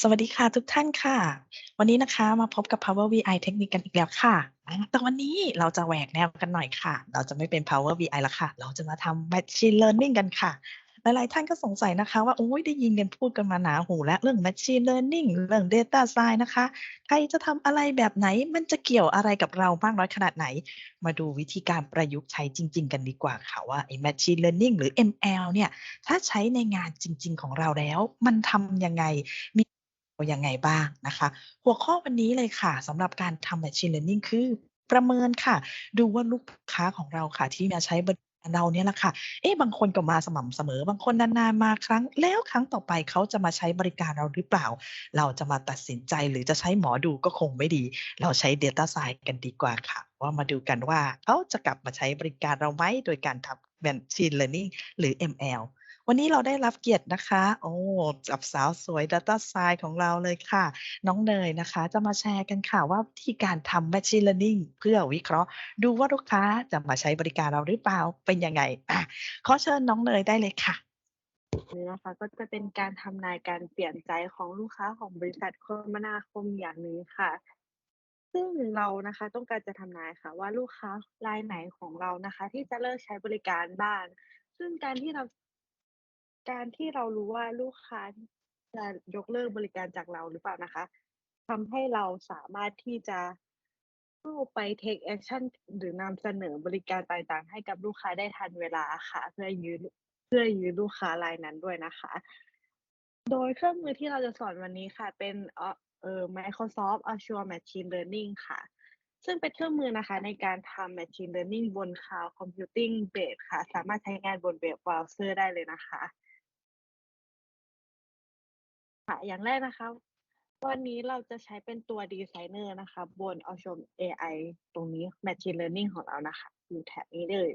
สวัสดีค่ะทุกท่านค่ะ วันนี้นะคะมาพบกับ Power BI เทคนิคกันอีกแล้วค่ะอาแต่วันนี้เราจะแหวกแนวกันหน่อยค่ะ เราจะไม่เป็น Power BI แล้วค่ะ เราจะมาทำ Machine Learning กันค่ะ หลายๆท่านก็สงสัยนะคะ ว่าโอ๊ยได้ยินกันพูดกันมาหนาหูแล้วเรื่อง Machine Learning เรื่อง Data Science นะคะ ใครจะทำอะไรแบบไหนมันจะเกี่ยวอะไรกับเรามากน้อยขนาดไหน มาดูวิธีการประยุกต์ใช้จริง ๆ กันดีกว่าค่ะว่าไอ้ Machine Learning หรือ ML เนี่ยถ้าใช้ในงานจริง ๆ ของเราแล้ว มันทำยังไงมี ยังไงบ้างนะคะ หัวข้อวันนี้เลยค่ะสำหรับการทำ Machine Learning คือประเมินค่ะ ดูว่าลูกค้าของเราค่ะ ที่มาใช้บริการเราเนี่ยแหละค่ะ เอ๊ะบางคนก็มาสม่ำเสมอ บางคนนานๆมาครั้ง แล้วครั้งต่อไปเขาจะมาใช้บริการเราหรือเปล่า เราจะมาตัดสินใจหรือจะใช้หมอดูก็คงไม่ดี เราใช้ Data Science กันดีกว่าค่ะ ว่ามาดูกันว่าเขาจะกลับมาใช้บริการเราไหมโดยการทำ Machine Learning หรือ ML วันนี้เราได้รับเกียรตินะคะ โอ้กับสาวสวย Data Science ของเราเลยค่ะ น้องเนยนะคะ จะมาแชร์กันค่ะว่าวิธีการทำ Machine Learning เพื่อวิเคราะห์ ดูว่าลูกค้าจะมาใช้บริการเราหรือเปล่าเป็นยังไงอะขอเชิญน้องเนยได้เลยค่ะนี้นะคะก็จะเป็นการทำนายการเปลี่ยนใจของลูกค้าของบริษัทคมนาคมอย่างนึ่งค่ะ ซึ่งเรานะคะต้องการจะทำนายค่ะ ว่าลูกค้ารายไหนของเรานะคะ ที่จะเลิกใช้บริการบ้าง ซึ่งการที่เรา การที่เรารู้ว่าลูกค้าจะยกเลิกบริการจากเราหรือเปล่านะคะทำให้เราสามารถที่จะเข้าไป take action หรือนำเสนอบริการต่างๆ ให้กับลูกค้าได้ทันเวลาค่ะ เพื่อยื้อเพื่อยื้อลูกค้ารายนั้นด้วยนะคะ โดยเครื่องมือที่เราจะสอนวันนี้ค่ะ เป็นเอ่อเอ่อ Microsoft Azure Machine Learning ค่ะ ซึ่งเป็นเครื่องมือนะคะ ในการทำ Machine Learning บน Cloud Computing Base ค่ะ สามารถใช้งานบนเว็บเบราว์เซอร์ได้เลยนะคะ ค่ะ อย่างแรกนะคะ วันนี้เราจะใช้เป็นตัว Designer นะคะ บน Azure AI ตรงนี้ Machine Learning ของเรานะคะ อยู่แถบนี้เลย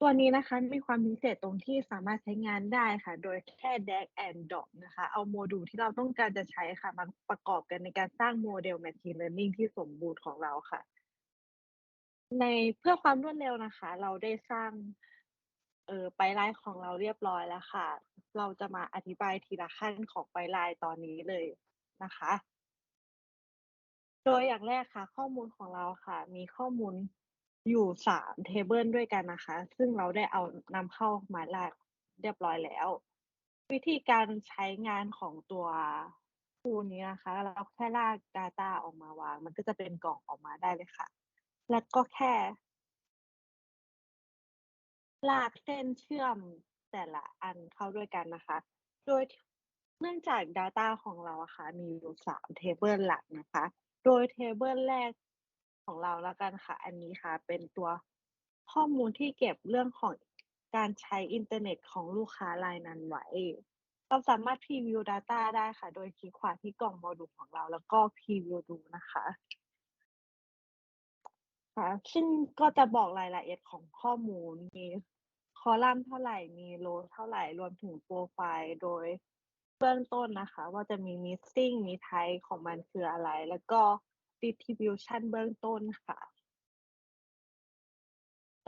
ตัวนี้นะคะมีความพิเศษตรงที่สามารถใช้งานได้ค่ะ โดยแค่ drag and drop นะคะ เอาโมดูลที่เราต้องการจะใช้ค่ะมาประกอบกันในการสร้างโมเดล Machine Learning ที่สมบูรณ์ของเราค่ะ ในเพื่อความรวดเร็วนะคะ เราได้สร้าง เอ่อ pipeline ของเราเรียบร้อยแล้วค่ะ เราจะมาอธิบายทีละขั้นของ pipeline ตอนนี้เลยนะคะ โดยอย่างแรกค่ะ ข้อมูลของเราค่ะ มีข้อมูลอยู่3เทเบิลด้วยกันนะคะ ซึ่งเราได้เอานำเข้ามาแลกเรียบร้อยแล้ว วิธีการใช้งานของตัว tool นี้นะคะ เราแค่ลาก data ออกมาวาง มันก็จะเป็นกล่องออกมาได้เลยค่ะ แล้วก็แค่ ลากเส้นเชื่อมแต่ละอันเข้าด้วยกันนะคะ โดยเนื่องจาก data ของเราอะค่ะมีอยู่3เทเบิลหลักนะคะ โดยเทเบิลแรกของเราแล้วกันค่ะ อันนี้ค่ะ เป็นตัวข้อมูลที่เก็บเรื่องของการใช้อินเทอร์เน็ตของลูกค้ารายนั้นไว้ เราสามารถพรีวิว data ได้ค่ะ โดยคลิกขวาที่กล่องโมดูลของเรา แล้วก็พรีวิวดูนะคะ ค่ะซึ่งก็จะบอกรายละเอียดของข้อมูล มีคอลัมน์เท่าไหร่ มี row เท่าไหร่ รวมถึงโพรไฟล์โดยเบื้องต้นนะคะ ว่าจะมี missing มี type ของมันคืออะไร แล้วก็ distribution เบื้องต้นค่ะ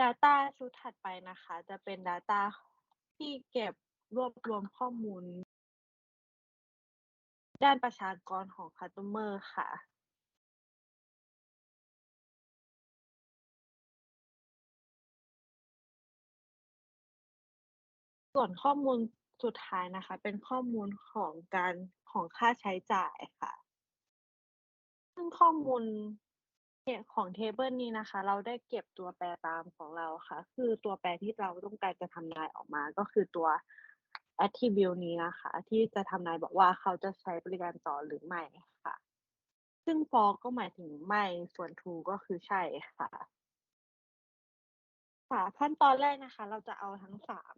data ชุดถัดไปนะคะ จะเป็น data ที่เก็บรวบรวมข้อมูล ด้านประชากรของคัสเมอร์ค่ะ ส่วนข้อมูลสุดท้ายนะคะ เป็นข้อมูลของการของค่าใช้จ่ายค่ะ ซึ่งข้อมูลของเทเบิลนี้นะคะ เราได้เก็บตัวแปรตามของเราค่ะ คือตัวแปรที่เราต้องการจะทำนายออกมาก็คือตัว attribute นี้นะคะ ที่จะทำนายบอกว่าเขาจะใช้บริการต่อหรือไม่ค่ะ ซึ่ง f a l s ก็หมายถึงไม่ส่วน true ก็คือใช่ค่ะค่ะขั้นตอนแรกนะคะ เราจะเอาทั้ง3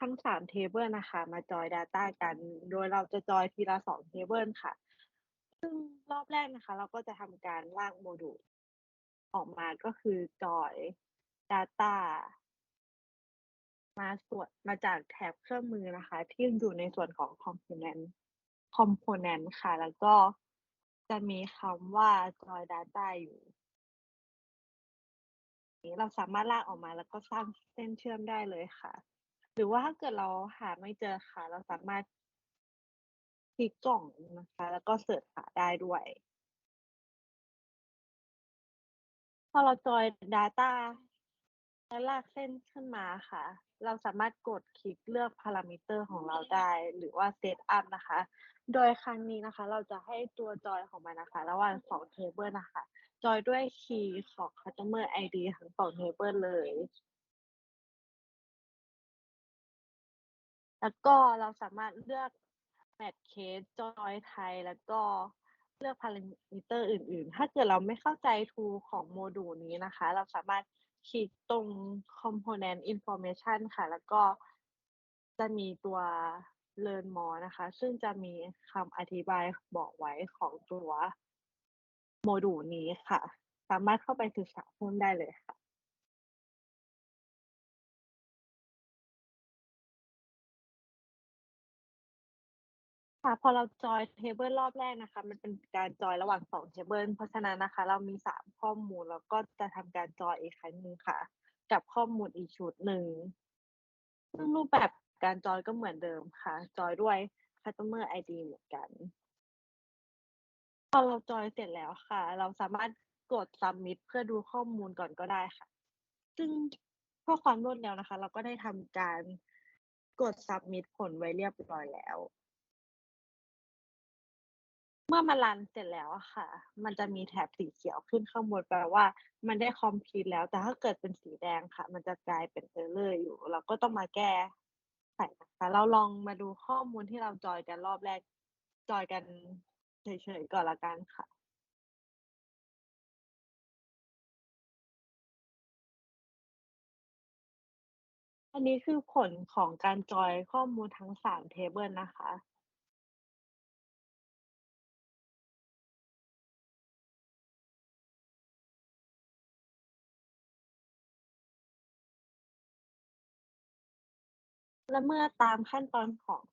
ทั้ง 3 เทเบิลนะคะ มาจอย data กัน โดยเราจะจอยทีละ 2 เทเบิลค่ะ ซึ่งรอบแรกนะคะ เราก็จะทำการลากโมดูลออกมาก็คือจอย data มาส่วนมาจากแถบเครื่องมือนะคะ ที่อยู่ในส่วนของ component component ค่ะ แล้วก็จะมีคำว่า join data อยู่นี้เราสามารถลากออกมาแล้วก็สร้างเส้นเชื่อมได้เลยค่ะ หรือว่าถ้าเกิดเราหาไม่เจอค่ะ เราสามารถคลิกกล่องนะคะ แล้วก็เสิร์ชหาได้ด้วย พอเราจอย Data แล้วลากเส้นขึ้นมาค่ะ เราสามารถกดคลิกเลือก Parameter ของเราได้ หรือว่า Set up นะคะ โดยครั้งนี้นะคะ เราจะให้ตัวจอยของมันนะคะ ระหว่าง2 Table นะคะ จอยด้วยคีย์ของ Customer ID ทั้ง2 Table เลย แล้วก็เราสามารถเลือก Match Case จอยไทย แล้วก็เลือก Parameter อื่น ๆ ถ้าเกิดเราไม่เข้าใจ tool ของโมดูลนี้นะคะ เราสามารถคลิกตรง Component Information ค่ะ แล้วก็จะมีตัว Learn More นะคะ ซึ่งจะมีคำอธิบายบอกไว้ของตัวโมดูลนี้ค่ะ สามารถเข้าไปศึกษาเพิ่มได้เลยค่ะ ค่ะพอเราจอย Table รอบแรกนะคะ มันเป็นการจอยระหว่าง2 Table เพราะฉะนั้นนะคะ เรามี3ข้อมูลแล้วก็จะทำการจอยอีกครั้งหนึ่งค่ะ กับข้อมูลอีกชุดหนึ่งซึ่งรูปแบบการจอยก็เหมือนเดิมค่ะ จอยด้วย Customer ID เหมือนกัน พอเราจอยเสร็จแล้วค่ะ เราสามารถกด Submit เพื่อดูข้อมูลก่อนก็ได้ค่ะ ซึ่งเพื่อความรวดเร็วนะคะ เราก็ได้ทำการกด Submit ผลไว้เรียบร้อยแล้ว เมื่อมันรันเสร็จแล้วอะค่ะ มันจะมีแถบสีเขียวขึ้นข้างบนแปลว่า มันได้ complete แล้ว แต่ถ้าเกิดเป็นสีแดงค่ะ มันจะกลายเป็น error อยู่ เราก็ต้องมาแก้ไขนะคะเราลองมาดูข้อมูลที่เราจอยกันรอบแรก จอยกันเฉยๆก่อนล้วกันค่ะอันนี้คือผลของการจอยข้อมูลทั้ง3 Table นะคะ ละเมื่อตามขั้นตอนของ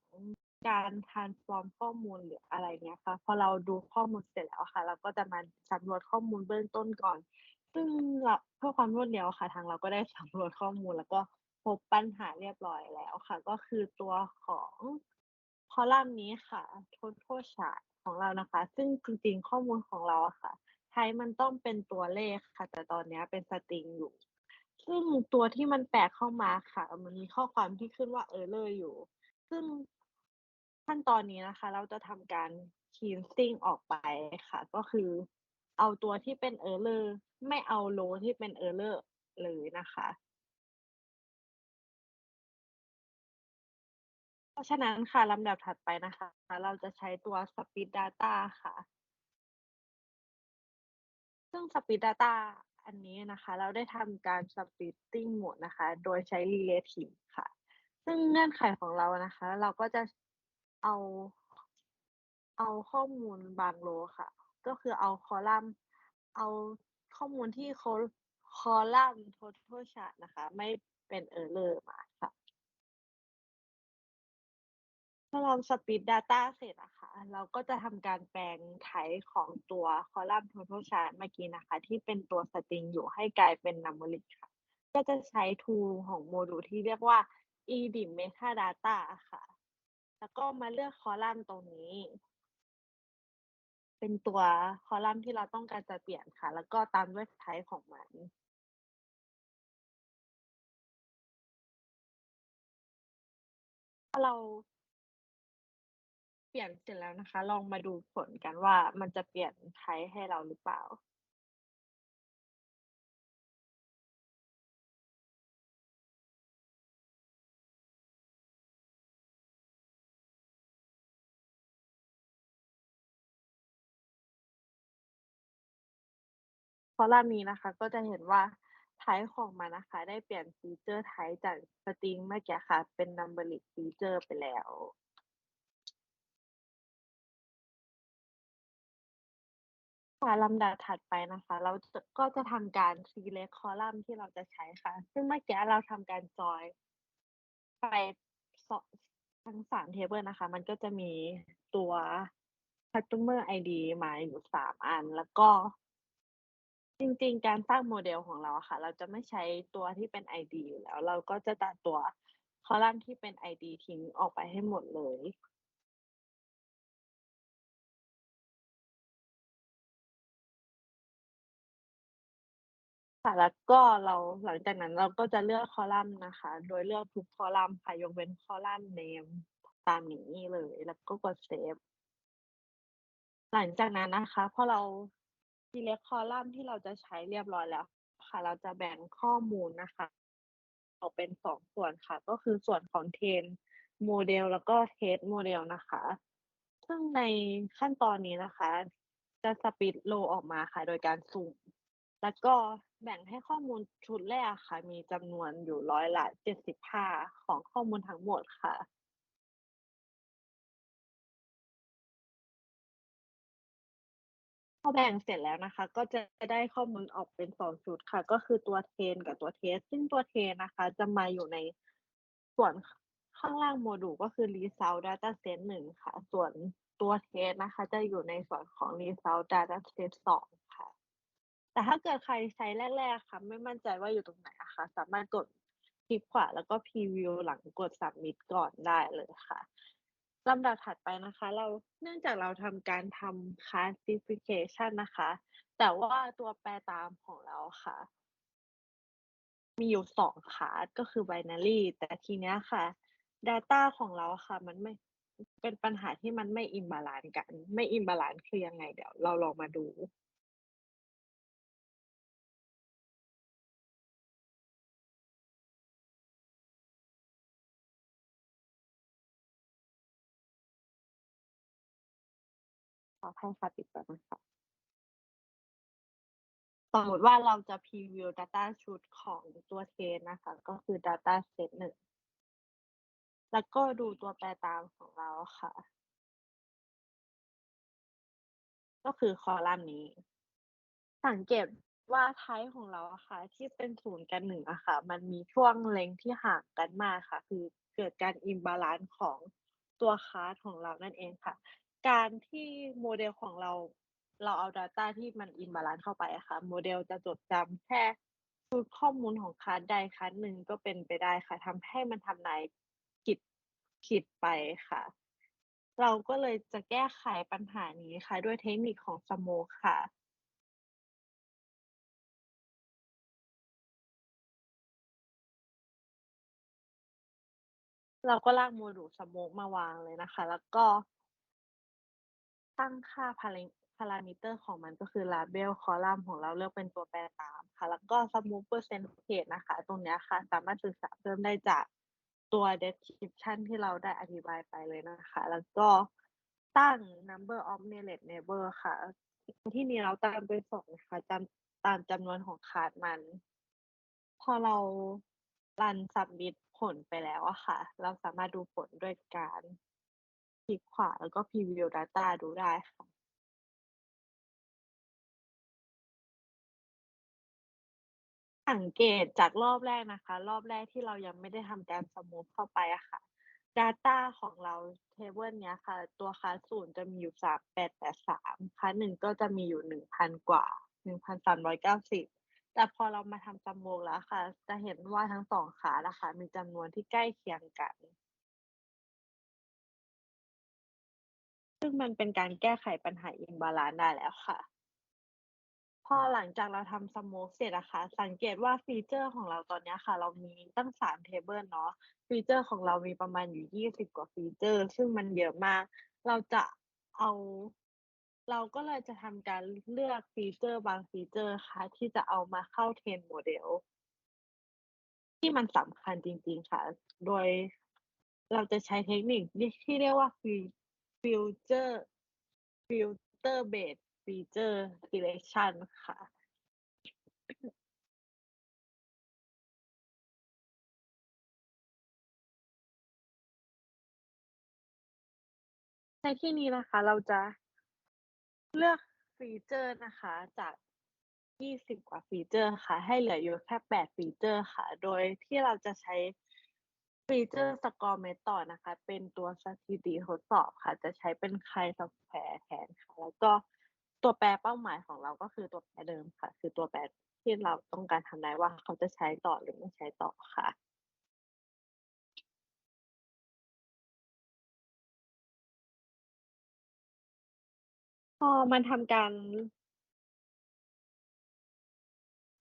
การ transform ข้อมูลหรืออะไรเงี้ยค่ะ พอเราดูข้อมูลเสร็จแล้วค่ะ เราก็จะมาสำรวจข้อมูลเบื้องต้นก่อน ซึ่งเราเพื่อความรวดเร็วค่ะ ทางเราก็ได้สำรวจข้อมูล แล้วก็พบปัญหาเรียบร้อยแล้วค่ะ ก็คือตัวของคอลัมน์นี้ค่ะ total chart ของเรานะคะ ซึ่งจริงๆข้อมูลของเราอะค่ะไทป์มันต้องเป็นตัวเลขค่ะ แต่ตอนนี้เป็น string อยู่ ซึ่งตัวที่มันแปลกเข้ามาค่ะ มันมีข้อความที่ขึ้นว่า error อยู่ ซึ่งขั้นตอนนี้นะคะ เราจะทำการ cleansing ออกไปค่ะ ก็คือเอาตัวที่เป็น error ไม่เอา row ที่เป็น error เลยนะคะ เพราะฉะนั้นค่ะลำดับถัดไปนะคะ เราจะใช้ตัว Speed Data ค่ะ ซึ่ง Speed Data อันนี้นะคะ เราได้ทำการ Splitting หมดนะคะ โดยใช้ Relative ค่ะ ซึ่งเงื่อนไขของเรานะคะ เราก็จะเอาเอาข้อมูลบาง row ค่ะ ก็คือเอาคอลัมน์ เอาข้อมูลที่คอคอลัมน์ total chart นะคะ ไม่เป็น error มาค่ะ พอเรา Speed Data เสร็จอะค่ะ เราก็จะทำการแปลง type ของตัวคอลัมน์ total chart เมื่อกี้นะคะ ที่เป็นตัว string อยู่ให้กลายเป็น numeric ค่ะ ก็จะใช้ tool ของโมดูลที่เรียกว่า edit metadata ค่ะ แล้วก็มาเลือกคอลัมน์ตรงนี้ เป็นตัวคอลัมน์ที่เราต้องการจะเปลี่ยนค่ะ แล้วก็ตามด้วย type ของมันพอเรา เปลี่ยนเสร็จแล้วนะคะ ลองมาดูผลกันว่ามันจะเปลี่ยน type ให้เราหรือเปล่าคอลัมน์นี้นะคะ ก็จะเห็นว่า type ของมันนะคะ ได้เปลี่ยน feature type จาก string เมื่อกี้ค่ะ เป็น numeric feature ไปแล้ว ค่ะ ลำดับถัดไปนะคะ เราจะ ก็จะทำการ select คอลัมน์ที่เราจะใช้ค่ะ ซึ่งเมื่อกี้เราทำการจอยไปสทั้ง3 Table นะคะ มันก็จะมีตัว Customer ID มาอยู่3อัน แล้วก็ จริงๆ การสร้างโมเดลของเราอะค่ะ เราจะไม่ใช้ตัวที่เป็น ID อยู่แล้ว เราก็จะตัดตัวคอลัมน์ที่เป็น ID ทิ้งออกไปให้หมดเลย ค่ะแล้วก็เราหลังจากนั้นเราก็จะเลือกคอลัมน์นะคะ โดยเลือกทุกคอลัมน์ค่ะยกเว้นคอลัมน์ name ตามนี้เลย แล้วก็กดเซฟหลังจากนั้นนะคะพอเรา select คอลัมน์ที่เราจะใช้เรียบร้อยแล้ว ค่ะ เราจะแบ่งข้อมูลนะคะออกเป็น2ส่วนค่ะ ก็คือส่วนของ train model แล้วก็ test model นะคะ ซึ่งในขั้นตอนนี้นะคะ จะ split row ออกมาค่ะ โดยการสุ่มแล้วก็ แบ่งให้ข้อมูลชุดแรกค่ะ มีจำนวนอยู่ร้อยละ75ของข้อมูลทั้งหมดค่ะ พอแบ่งเสร็จแล้วนะคะ ก็จะได้ข้อมูลออกเป็น2ชุดค่ะ ก็คือตัว train กับตัว test ซึ่งตัว train นะคะ จะมาอยู่ในส่วนข้างล่างโมดูลก็คือ result dataset 1ค่ะ ส่วนตัว test นะคะ จะอยู่ในส่วนของ result dataset 2ค่ะ แต่ถ้าเกิดใครใช้แรก ๆ ค่ะ ไม่มั่นใจว่าอยู่ตรงไหนอะค่ะ สามารถกดคลิกขวาแล้วก็พรีวิวหลังกด submit ก่อนได้เลยค่ะลำดับถัดไปนะคะ เราเนื่องจากเราทำการทำ classification นะคะ แต่ว่าตัวแปรตามของเราค่ะ มีอยู่2 class ก็คือ binary แต่ทีเนี้ยค่ะ data ของเราค่ะ มันไม่เป็นปัญหาที่มันไม่ imbalance กัน ไม่ imbalance คือยังไงเดี๋ยวเราลองมาดู ขออภัยค่ะติดแป๊บนะคะสมมติว่าเราจะพรีวิว data ชุดของตัว train นะคะ ก็คือ dataset 1แล้วก็ดูตัวแปรตามของเราค่ะ ก็คือคอลัมน์นี้ สังเกตว่า type ของเราอะค่ะ ที่เป็น0กับ1อะค่ะ มันมีช่วง length ที่ห่างกันมากค่ะ คือเกิดการ imbalance ของตัว class ของเรานั่นเองค่ะ การที่โมเดลของเรา เราเอา data ที่มัน imbalance เข้าไปอะค่ะ โมเดลจะจดจำแค่ชุดข้อมูลของ class ใด class หนึ่งก็เป็นไปได้ค่ะทำให้มันทำนายผิดผิดไปค่ะ เราก็เลยจะแก้ไขปัญหานี้ค่ะ ด้วยเทคนิคของ smoke ค่ะเราก็ลากโมดูล smoke มาวางเลยนะคะ แล้วก็ ตั้งค่า paren parameter ของมันก็คือ label คอลัมน์ของเราเลือกเป็นตัวแปรตามค่ะ แล้วก็ smoke percentage นะคะ ตรงนี้ค่ะ สามารถศึกษาเพิ่มได้จากตัว description ที่เราได้อธิบายไปเลยนะคะ แล้วก็ตั้ง number of knowledge neighbor ค่ะ ที่นี้เราตามไป2นะคะจำตามจำนวนของ class มัน พอเรารัน submit ผลไปแล้วอะค่ะ เราสามารถดูผลด้วยการ คลิกขวาแล้วก็พรีวิว data ดูได้ค่ะสังเกตจากรอบแรกนะคะ รอบแรกที่เรายังไม่ได้ทำการ smoke เข้าไปอะค่ะ data ของเราเทเบิลเนี้ยค่ะ ตัว class 0จะมีอยู่3883 class 1ก็จะมีอยู่1,000กว่า1,390แต่พอเรามาทำ smoke แล้วค่ะ จะเห็นว่าทั้ง2 class อะค่ะมีจำนวนที่ใกล้เคียงกัน ซึ่งมันเป็นการแก้ไขปัญหา imbalance ได้แล้วค่ะ พอหลังจากเราทำ smoke เสร็จอะค่ะ สังเกตว่าฟีเจอร์ของเราตอนเนี้ยค่ะ เรามีตั้ง3เทเบิลเนาะ ฟีเจอร์ของเรามีประมาณอยู่20กว่าฟีเจอร์ ซึ่งมันเยอะมาก เราจะเอา เราก็เลยจะทำการเลือกฟีเจอร์บางฟีเจอร์ค่ะ ที่จะเอามาเข้า train model ที่มันสำคัญจริง ๆ ค่ะ โดยเราจะใช้เทคนิคที่ที่เรียกว่าฟี future filter based feature selection ค่ะ ในที่นี้นะคะ เราจะเลือกฟีเจอร์นะคะ จาก20กว่าฟีเจอร์ค่ะ ให้เหลืออยู่แค่8ฟีเจอร์ค่ะ โดยที่เราจะใช้ ฟีเจอร์ score method นะคะ เป็นตัวสถิติทดสอบค่ะ จะใช้เป็น chi-square แทนค่ะ แล้วก็ตัวแปรเป้าหมายของเราก็คือตัวแปรเดิมค่ะ คือตัวแปรที่เราต้องการทำนายว่าเขาจะใช้ต่อหรือไม่ใช้ต่อค่ะ พอมันทำการ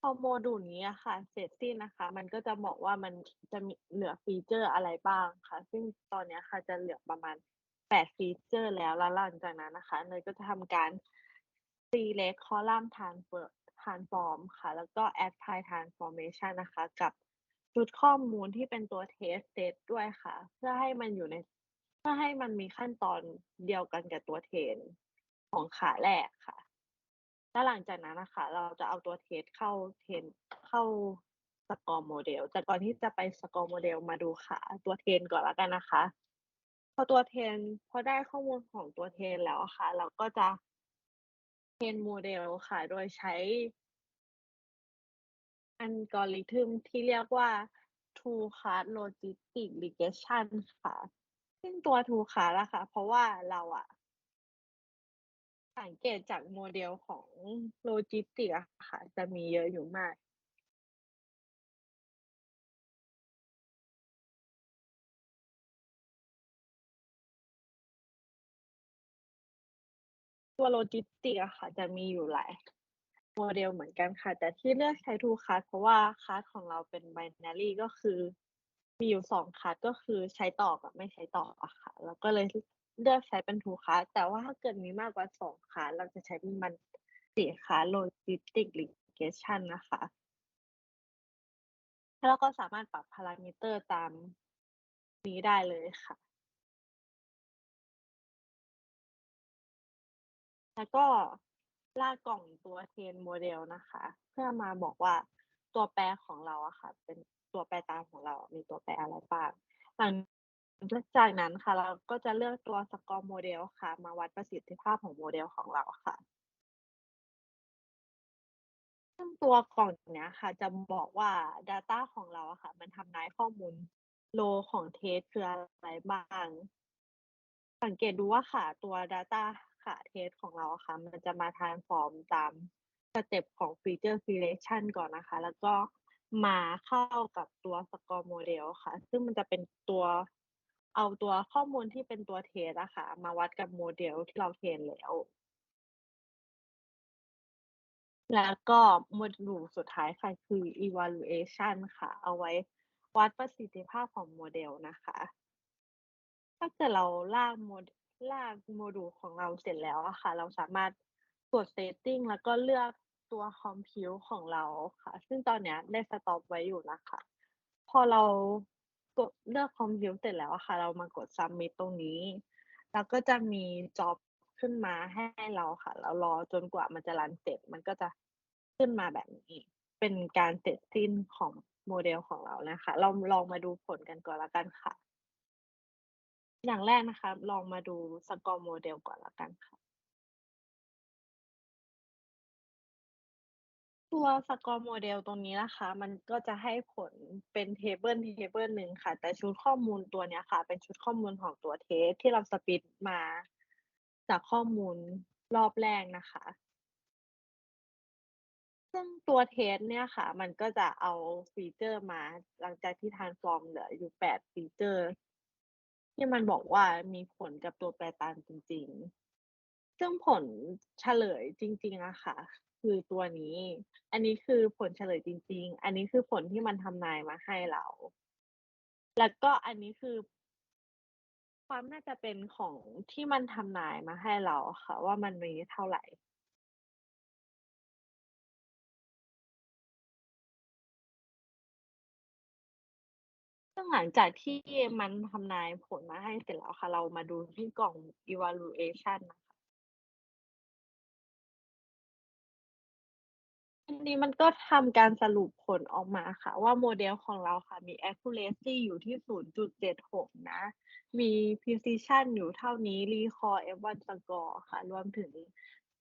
พอโมดูลนี้อะค่ะ เสร็จสิ้นนะคะ มันก็จะบอกว่ามันจะมีเหลือฟีเจอร์อะไรบ้างค่ะ ซึ่งตอนเนี้ยค่ะจะเหลือประมาณ 8 ฟีเจอร์แล้ว แล้วหลังจากนั้นนะคะเนยก็จะทำการ select column transfer transform ค่ะ แล้วก็ apply transformation นะคะ กับชุดข้อมูลที่เป็นตัว test set ด้วยค่ะ เพื่อให้มันอยู่ใน เพื่อให้มันมีขั้นตอนเดียวกันกับตัว train ของขาแรกค่ะ แล้วหลังจากนั้นนะคะ เราจะเอาตัว test เข้า train เข้า score model แต่ก่อนที่จะไป score model มาดูขาตัว train ก่อนแล้วกันนะคะ พอตัว train พอได้ข้อมูลของตัว train แล้วค่ะ เราก็จะ train model ค่ะ โดยใช้ algorithm ที่เรียกว่า two class logistic regression ค่ะ ซึ่งตัว two class อะค่ะเพราะว่าเราอะ สังเกตจากโมเดลของโลจิสติกส์อะค่ะ จะมีเยอะอยู่มาก ตัวโลจิสติกส์อะค่ะ จะมีอยู่หลายโมเดลเหมือนกันค่ะ แต่ที่เลือกใช้ two class เพราะว่า class ของเราเป็น binary ก็คือ มีอยู่2 class ก็คือใช้ต่อกับไม่ใช้ต่ออะค่ะเราก็เลย เลือกใช้เป็น two class แต่ว่าถ้าเกิดมีมากกว่า 2 class เราจะใช้เป็นมัน 4 class logistic regression นะคะ แล้วก็สามารถปรับพารามิเตอร์ตามนี้ได้เลยค่ะ แล้วก็ลากกล่องตัว train model นะคะ เพื่อมาบอกว่าตัวแปรของเราอะค่ะ เป็นตัวแปรตามของเรา มีตัวแปรอะไรบ้างหลัง จากนั้นค่ะ เราก็จะเลือกตัว score model ค่ะ มาวัดประสิทธิภาพของโมเดลของเราค่ะซึ่งตัวกล่องเนี้ยค่ะ จะบอกว่า data ของเราอะค่ะ มันทำนายข้อมูล row ของ test คืออะไรบ้าง สังเกตดูว่าค่ะ ตัว data ค่ะ test ของเราค่ะ มันจะมา transform ตามสเต็ปของ feature selection ก่อนนะคะ แล้วก็มาเข้ากับตัว score model ค่ะ ซึ่งมันจะเป็นตัว เอาตัวข้อมูลที่เป็นตัว test อะค่ะ มาวัดกับโมเดลที่เรา train แล้ว แล้วก็โมดูลสุดท้ายค่ะ คือ evaluation ค่ะ เอาไว้วัดประสิทธิภาพของโมเดลนะคะ ถ้าเกิดเราลากโมลากโมดูลของเราเสร็จแล้วอะค่ะ เราสามารถกด setting แล้วก็เลือกตัว compute ของเราค่ะ ซึ่งตอนเนี้ยได้ stop ไว้อยู่นะคะ พอเรา กดเลือก compute เสร็จแล้วอะค่ะ เรามากด submit ตรงนี้ แล้วก็จะมี job ขึ้นมาให้เราค่ะ แล้วรอจนกว่ามันจะรันเสร็จ มันก็จะขึ้นมาแบบนี้ เป็นการเสร็จสิ้นของโมเดลของเรานะคะ เราลองมาดูผลกันก่อนล้วกันค่ะ อย่างแรกนะคะ ลองมาดู score model ก่อนล้วกันค่ะ ตัว score model ตรงนี้นะคะ มันก็จะให้ผลเป็น table table หนึ่งค่ะ แต่ชุดข้อมูลตัวเนี้ยค่ะ เป็นชุดข้อมูลของตัว test ที่เรา split มาจากข้อมูลรอบแรกนะคะ ซึ่งตัว test เนี่ยค่ะ มันก็จะเอาฟีเจอร์มาหลังจากที่ transform เหลืออยู่8ฟีเจอร์ ที่มันบอกว่ามีผลกับตัวแปรตามจริง ๆ ซึ่งผลเฉลยจริงๆอะค่ะ คือตัวนี้ อันนี้คือผลเฉลยจริง ๆ อันนี้คือผลที่มันทำนายมาให้เรา แล้วก็อันนี้คือ ความน่าจะเป็นของที่มันทำนายมาให้เราค่ะ ว่ามันมีเท่าไหรซึ่งหลังจากที่มันทำนายผลมาให้เสร็จแล้วค่ะ เรามาดูที่กล่อง evaluation นะคะ อันนี้มันก็ทำการสรุปผลออกมาค่ะ ว่าโมเดลของเราค่ะ มี accuracy อยู่ที่ 0.76 นะ มี precision อยู่เท่านี้ recall F1 score ค่ะ รวมถึง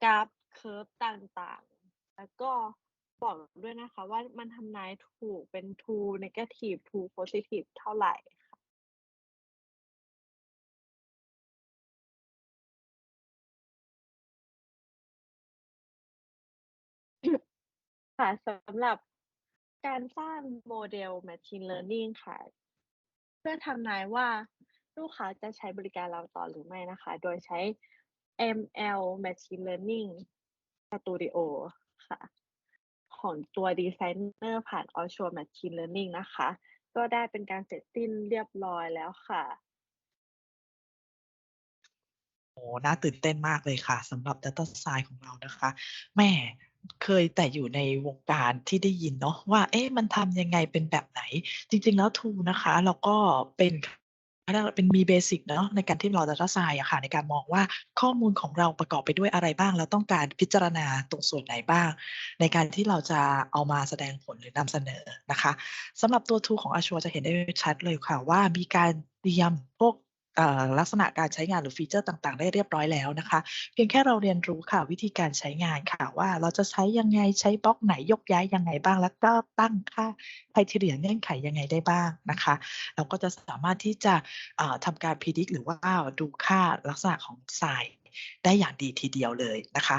กราฟ curve ต่างๆ แล้วก็บอกด้วยนะคะว่ามันทำนายถูกเป็น true negative true positive เท่าไหร่ ค่ะสำหรับการสร้างโมเดล Machine Learning ค่ะ เพื่อทำนายว่าลูกค้าจะใช้บริการเราต่อหรือไม่นะคะ โดยใช้ ML Machine Learning Studio ค่ะ ของตัวดีไซเนอร์ผ่าน Azure Machine Learning นะคะ ก็ได้เป็นการเสร็จสิ้นเรียบร้อยแล้วค่ะโอ้น่าตื่นเต้นมากเลยค่ะสำหรับ Data Science ของเรานะคะแม่ เคยแต่อยู่ในวงการที่ได้ยินเนาะว่า เอ๊ะ มันทำยังไงเป็นแบบไหน จริง ๆ แล้ว tool นะคะ เราก็เป็นเราเป็นมีเบสิกเนาะในการที่เรา Data Science อะค่ะ ในการมองว่าข้อมูลของเราประกอบไปด้วยอะไรบ้างเราต้องการพิจารณาตรงส่วนไหนบ้าง ในการที่เราจะเอามาแสดงผลหรือนำเสนอนะคะสำหรับตัว tool ของ Azure จะเห็นได้ชัดเลยค่ะว่ามีการเตรียมพวก ลักษณะการใช้งานหรือฟีเชอร์ต่าง ๆ ได้เรียบร้อยแล้วนะคะ เพียงแค่เราเรียนรู้ค่ะวิธีการใช้งานค่ะว่าเราจะใช้ยังไงใช้บล็อกไหนยกย้ายยังไงบ้าง แล้วก็ตั้งค่า criteria เงื่อนไขยังไงได้บ้างนะคะ เราก็จะสามารถที่จะอ่าทำการ predict หรือว่าดูค่าลักษณะของทรายได้อย่างดีทีเดียวเลยนะคะ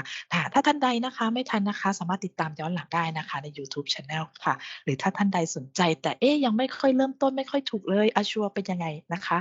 ถ้าท่านใดนะคะไม่ทันนะคะ สามารถติดตามย้อนหลังได้นะคะในยูทูบ channel ค่ะ หรือถ้าท่านใดสนใจ แต่เอ๊ะยังไม่ค่อยเริ่มต้นไม่ค่อยถูกเลย Azure เป็นยังไงนะคะ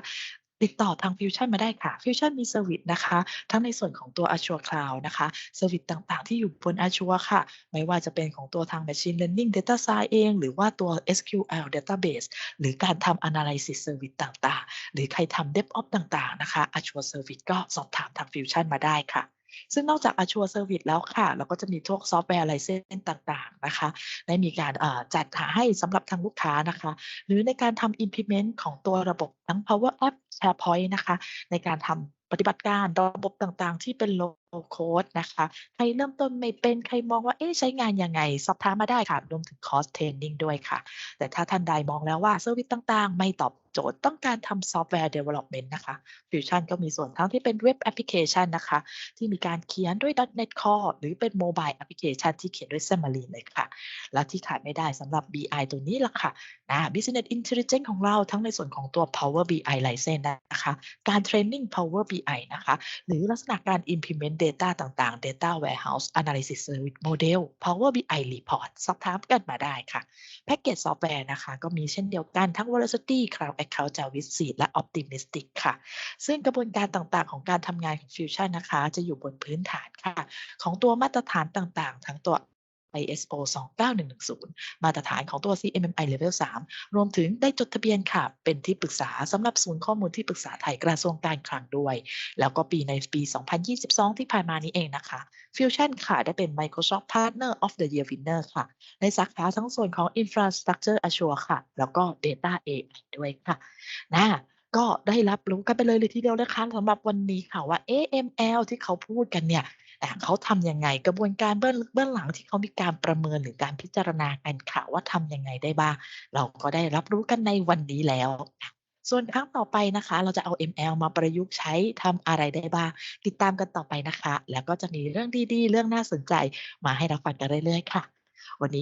ติดต่อทาง Fusion มาได้ค่ะ Fusion มีเซอร์วิสนะคะ ทั้งในส่วนของตัว Azure Cloud นะคะเซอร์วิสต่างๆ ที่อยู่บน Azure ค่ะ ไม่ว่าจะเป็นของตัวทาง Machine Learning Data Science เอง หรือว่าตัว SQL Database หรือการทำ Analysis Service ต่างๆ หรือใครทำ DevOps ต่างๆ นะคะ Azure Service ก็สอบถามทาง Fusion มาได้ค่ะ ซึ่งนอกจาก Azure Service แล้วค่ะ เราก็จะมีพวกซอฟต์แวร์ License ต่างๆนะคะได้มีการจัดหาให้สำหรับทางลูกค้านะคะ หรือในการทำ implement ของตัวระบบทั้ง Power App SharePoint นะคะ ในการทำปฏิบัติการระบบต่างๆ ที่เป็น Low Code นะคะ ใครเริ่มต้นไม่เป็นใครมองว่าเอ๊ะใช้งานยังไง สอบถามมาได้ค่ะ รวมถึงคอร์สเทรนนิงด้วยค่ะ แต่ถ้าท่านใดมองแล้วว่าเซอร์วิซต่างๆ ไม่ตอบ โจทย์ต้องการทำซอฟต์แวร์ Development นะคะ Fusion ก็มีส่วนทั้งที่เป็นเว็บแอปพลิเคชันนะคะ ที่มีการเขียนด้วย .NET Core หรือเป็นโมบายแอปพลิเคชันที่เขียนด้วย Xamarin เลยค่ะ และที่ขาดไม่ได้สำหรับ BI ตัวนี้ล่ะค่ะอา Business Intelligence ของเราทั้งในส่วนของตัว Power BI License นะคะการเทรนนิง Power BI นะคะหรือลักษณะการ implement Data ต่างๆ Data Warehouse Analysis Service Model Power BI Report สอบถามกันมาได้ค่ะ แพ็กเกจซอฟต์แวร์นะคะ ก็มีเช่นเดียวกันทั้ง Velocity Cloud Account Jarvis Suite และ Optimistic ค่ะ ซึ่งกระบวนการต่างๆ ของการทำงานของ Fusion นะคะ จะอยู่บนพื้นฐานค่ะ ของตัวมาตรฐานต่างๆ ทั้งตัว ISO 29110 มาตรฐานของตัว CMMI Level 3 รวมถึงได้จดทะเบียนค่ะ เป็นที่ปรึกษาสำหรับศูนย์ข้อมูลที่ปรึกษาไทยกระทรวงการคลังด้วย แล้วก็ปีในปี 2022 ที่ผ่านมานี้เองนะคะ Fusion ค่ะ ได้เป็น Microsoft Partner of the Year Winner ค่ะ ในสาขาทั้งส่วนของ Infrastructure Azure ค่ะ แล้วก็ Data AI ด้วยค่ะนะก็ได้รับรู้กันไปเลยเลยทีเดียวนะคะสำหรับวันนี้ค่ะว่าเอ๊ะ ML ที่เขาพูดกันเนี่ย ต่เขาทำยังไงกระบวนการเบื้องเบื้องหลังที่เขามีการประเมินหรือการพิจารณากันค่ะว่าทำยังไงได้บ้าง เราก็ได้รับรู้กันในวันนี้แล้วส่วนครั้งต่อไปนะคะ เราจะเอา ML มาประยุกต์ใช้ทำอะไรได้บ้าง ติดตามกันต่อไปนะคะ แล้วก็จะมีเรื่องดีๆ เรื่องน่าสนใจมาให้เราฟังกันเรื่อยๆ ค่ะ วันนี้